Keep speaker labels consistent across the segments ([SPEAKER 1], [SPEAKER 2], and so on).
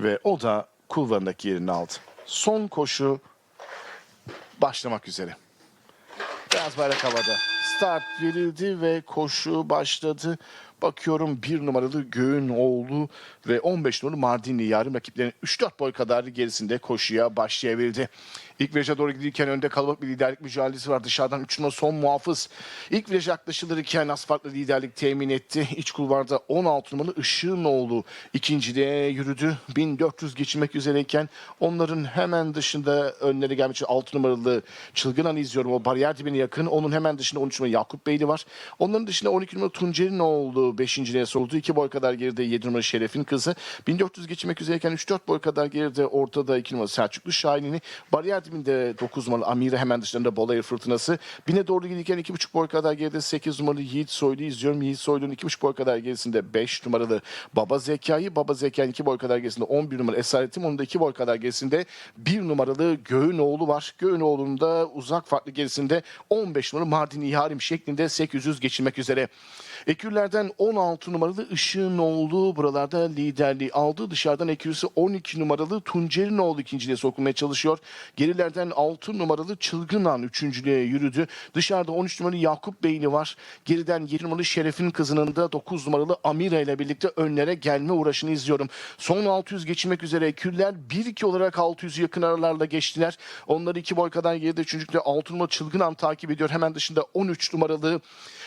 [SPEAKER 1] Ve o da kulvarındaki yerini aldı. Son koşu başlamak üzere. Beyaz bayrak havada. Start verildi ve koşu başladı. Bakıyorum bir numaralı Göğün oğlu ve 15 numaralı Mardinli yarım rakiplerin 3-4 boy kadar gerisinde koşuya başlayabildi. İlk viraja doğru gidilirken önde kalabalık bir liderlik mücadelesi var. Dışarıdan 3 numara son muhafız. İlk viraja yaklaşılırken asfaltlı liderlik temin etti. İç kulvarda 16 numaralı Işığınoğlu ikincide yürüdü. 1400 geçirmek üzereyken onların hemen dışında önleri gelmek için 6 numaralı Çılgınan'ı izliyorum. O bariyer dibine yakın. Onun hemen dışında 13 numaralı Yakup Beyli var. Onların dışında 12 numaralı Tuncerinoğlu 5. soruldu. 2 boy kadar geride 7 numaralı Şeref'in kızı. 1400 geçirmek üzereyken 3-4 boy kadar geride ortada 2 numaralı Selçuklu Şahin'i. Bariyer dibinde 9 numaralı Amire hemen dışlarında Bolayır Fırtınası. Bine doğru giderken 2,5 boy kadar geride 8 numaralı Yiğit Soylu izliyorum. Yiğit Soylu'nun 2,5 boy kadar gerisinde 5 numaralı Baba Zeka'yı. Baba Zeka'nın 2 boy kadar gerisinde 11 numaralı Esaretim. Onun da 2 boy kadar gerisinde 1 numaralı Göğünoğlu var. Göğünoğlu'nun da uzak farklı gerisinde 15 numaralı Mardin Yarim şeklinde 800 geçirmek üzere. Ekürlerden 16 numaralı Işığınoğlu buralarda liderliği aldı. Dışarıdan ekürüsü 12 numaralı Tuncerinoğlu ikinciliğe sokulmaya çalışıyor. Gerilerden 6 numaralı Çılgınan üçüncülüğe yürüdü. Dışarıda 13 numaralı Yakup Beyli var. Geriden 7 numaralı Şeref'in kızının da 9 numaralı Amira ile birlikte önlere gelme uğraşını izliyorum. Son 600 geçirmek üzere ekürler 1-2 olarak 600'ü yakın aralarla geçtiler. Onları 2 boy kadar geride üçüncülükte 6 numaralı Çılgınan takip ediyor. Hemen dışında 13 numaralı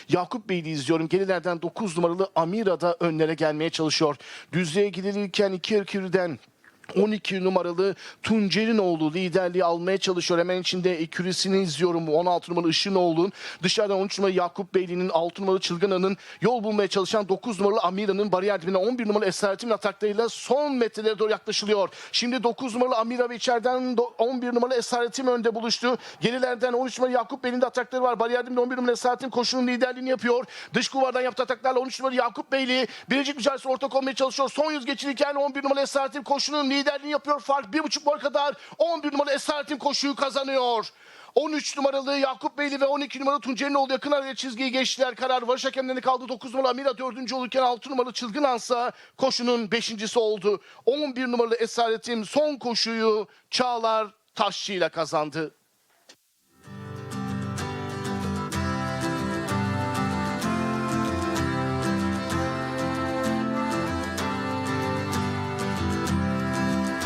[SPEAKER 1] Yakup Bey'i izliyorum. Gerilerden 9 numaralı Amira da önlere gelmeye çalışıyor. Düzlüğe gidilirken iki Ekürü'den 12 numaralı Tuncerinoğlu liderliği almaya çalışıyor. Hemen içinde ekürisini izliyorum. 16 numaralı Işınoğlu'nun. Dışarıdan 13 numaralı Yakup Beyli'nin, 6 numaralı Çılgına'nın yol bulmaya çalışan 9 numaralı Amira'nın bariyer dibine 11 numaralı Esaretim'in ataklarıyla son metrelere doğru yaklaşılıyor. Şimdi 9 numaralı Amira ve içeriden do- 11 numaralı Esaretim önde buluştu. Gerilerden 13 numaralı Yakup Beyli'nin de atakları var. Bariyer dibinde 11 numaralı Esaretim koşunun liderliğini yapıyor. Dış kuvardan yaptığı ataklarla 13 numaralı Yakup Beyli biricik mücadelesi ortak olmaya çalışıyor. Son yüz geçilirken 11 numaralı Esaretim koşunun liderliğini yapıyor. Fark 1,5 boy kadar 11 numaralı Esaretim koşuyu kazanıyor. 13 numaralı Yakup Beyli ve 12 numaralı Tuncerinoğlu yakın araya çizgiyi geçtiler. Karar varış hakemlerine kaldı. 9 numaralı Amira 4. olurken 6 numaralı Çılgın Ansa koşunun 5.si oldu. 11 numaralı Esaretim son koşuyu Çağlar Taşçı ile kazandı.